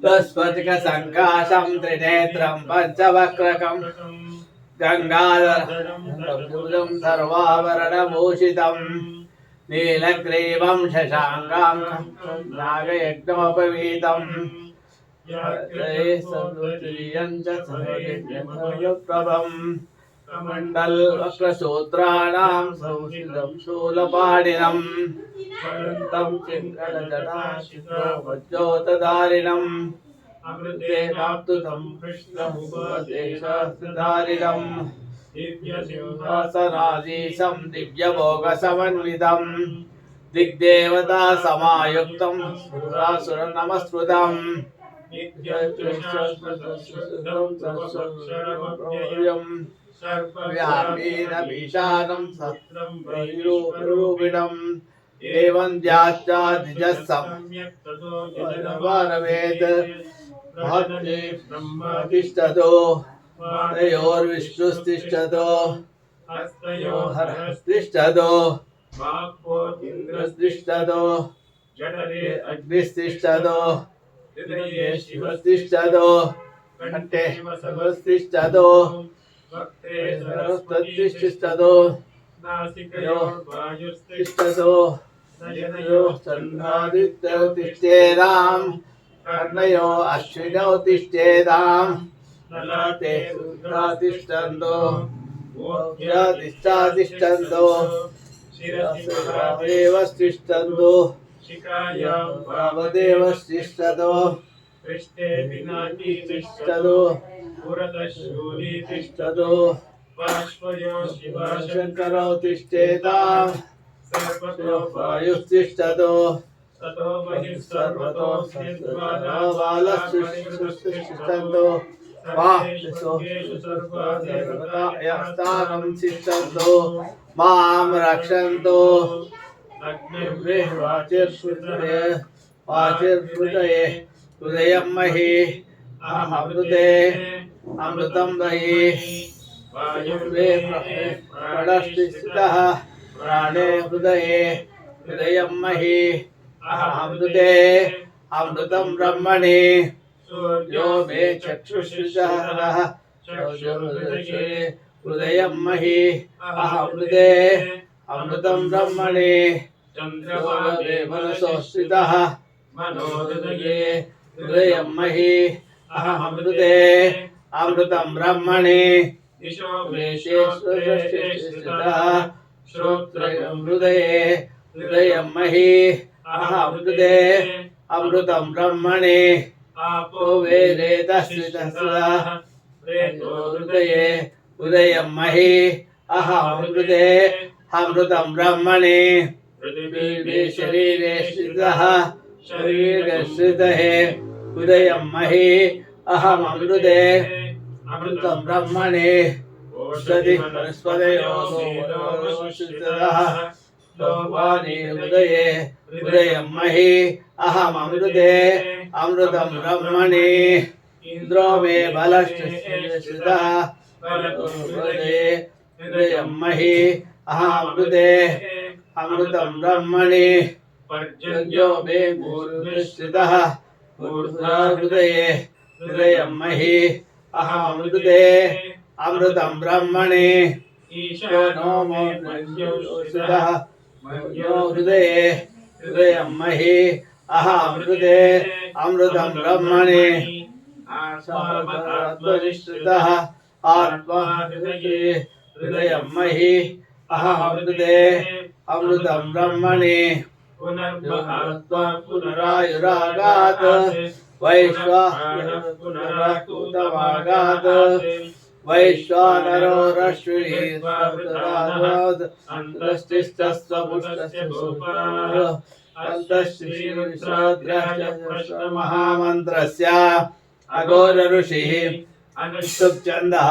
బృహస్పతిక సంకాశం త్రినేత్రం పంచవక్రకం గంగాధరం సర్వాభరణభూషితం నీలగ్రీవం శశాంగాం నాగయజ్ఞోపవీతం ప్రభం మండల్వక్రసూత్రాణం సంసిద్ధం శూలపాడినం పరంతం చింగళజటాశిఖరవజ్యోతదారిణం అమృతేనాప్తుతం కృష్ణముపదేశాస్త్రధారిణం దివ్యసింహాసనాధీశం దివ్యభోగసమన్వితం దిగ్దేవతా సమాయుక్తం సురాసుర నమస్కృతం నిత్యం भीषाणं सत्रं वैरूपिणम् एवं ध्यात्यादिजः सम्यक् तिष्ठतो तयोर्विष्णुस्तिष्ठतो यो हरस्तिष्ठतो तिष्ठतो जठरे अग्निस्तिष्ठतो, हृदये शिवस्तिष्ठतो, कण्ठे शिवस्तिष्ठतो తత్తిష్టదో తిష్టదో చంద్రాదిత్యౌ తిష్టేదాం కర్ణయో అశ్వినౌ తిష్టేదాం నలతే తిష్టందో తిష్టందో पृष्ठे पिनाकी तिष्ठतो तिष्ठतो पुरतः शूली तिष्ठतो तिष्ठतो पार्श्वयो शिवाशङ्कर शङ्करौ तिष्ठेताम् सर्वतो वायुस्तिष्ठतो ततो बहिः सर्वतो बालस्तिष्ठन्तो स्थानं तिष्ठन्तो मां रक्षन्तो वाचिर्हृदये वाचिर्हृदये हृदयं महि अहमृते अमृतं दहि वायुर्वे प्रणष्टिस्थितः प्राणे हृदये हृदयं महि अहमृते अमृतं ब्रह्मणि। यो मे चक्षुषः हृदयं महि अहमृते, अमृतं ब्रह्मणि। चन्द्रभागे मनसो स्थितः, मनोहृदये హృదయం మహి అహమృతే అమృతం బ్రహ్మణి హృదయే హృదయం మహి అహమృతే అమృతం బ్రహ్మణి ఆపో హృదయే ఉదయం మహి అహమృతే అమృతం బ్రహ్మణి శరీరే స్థిత महि अहमृते अमृतं ब्रह्मणि। पृथिवी शरीरे स्थितः शरीरस्थितः हृदयं महि अहमृते अमृतं ब्रह्मणि ओषधि हृदये हृदयं महि अहमृते अमृतं ब्रह्मणि। इन्द्रो मे बलश्चितः हृदये हृदयं महि अहमृते अमृतं ब्रह्मणि। पर्जन्यो मे हृदये हृदयं महि। अहमृते अमृतं ब्रह्मणि। ईशो नो मो स्थितः मयो हृदये हृदयं महि। अहमृते अमृतं ब्रह्मणि। आत्मनिष्ठितः आत्मा हृदये हृदयं महि। अहमृते अमृतं ब्रह्मणि। पुनराय रागात वैश्वानरागात वैश्वानरो रश्मीरागात अन्तस्तिष्ठस्वपुष्टस्य अन्तश्रीरुद्राद्राश्च महामन्त्रस्य अघोर ऋषिः अनुष्टुप्छन्दः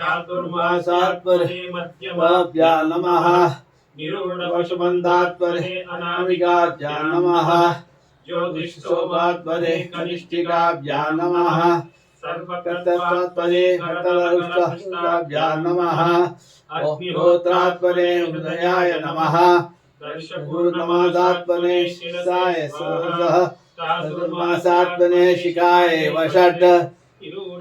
चातुर्मासात्मने मध्यमा भ्या नमः वशुमन्दात्मने अनामिकाभ्या नमः ज्योतिष्ठोपात्मने कनिष्ठिकाभ्या नमः कर्तत्वात्मने कर्तवरुष्टाभ्या नमः अग्निहोत्रात्मने उदयाय नमः पूर्णमासात्मने शिरसाय सहसः चतुर्मासात्मने शिखाय वषट्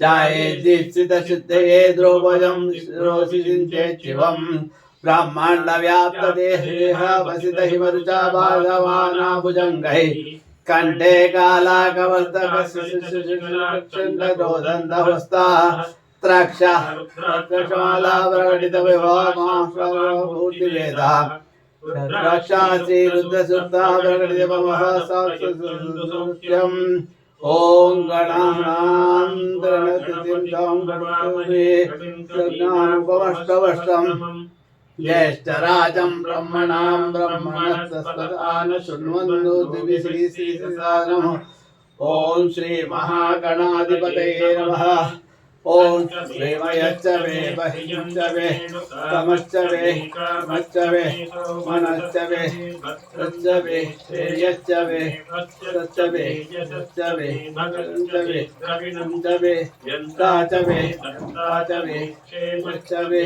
जाये दीप्सितसिद्धये द्रौपदं शिरोसि चिन्तेत् शिवम् ब्रह्माण्डव्याप्तदेह वसित हिमरुचा बाधवाना भुजङ्गैः कण्ठे कालाकवर्तकस्यन्दरोदन्तहस्ताः त्रक्षा त्रक्षमाला प्रकटितविभागमाशूर्तिवेदः रक्षा श्रीरुद्रसुप्ता प्रकटितमः साक्षम् ॐ गणानान्तरणतिथिं तं गणपतिज्ञानुपमष्टवष्टम् ज्येष्ठराजं ब्रह्मणां ब्रह्मणस्तस्पदान शृण्वन्तु दिवि श्री श्रीसानम् ॐ श्रीमहागणाधिपतये नमः ॐ श्रीमयश्च मे बहिश्च मे तमश्च मे मश्च मे मनश्च मे तच्च मे श्रेयश्च मे तच्च मे तच्च मे भगञ्च मे च मे यन्ता च मे दत्ता च मे क्षेमश्च मे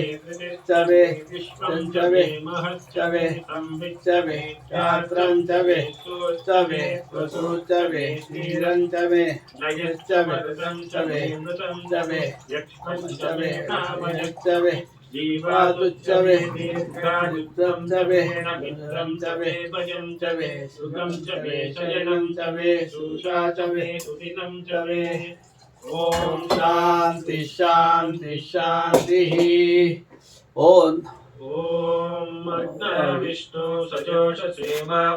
च मे विश्वं च मे महश्च मे संविच्च मे शास्त्रं च मे च मे वसु च मे क्षीरं च मे नयश्च मे च मे च मे यक्षश्च मे कामयश्च मे जीवातुच्च मे दीर्घायुद्धं च मे मित्रं च मे भयं च मे सुखं च मे शयनं च सुषा च मे सुदिनं च मे ॐ शान्ति शान्ति शान्तिः ॐ ॐ विष्णु सजोष सेवा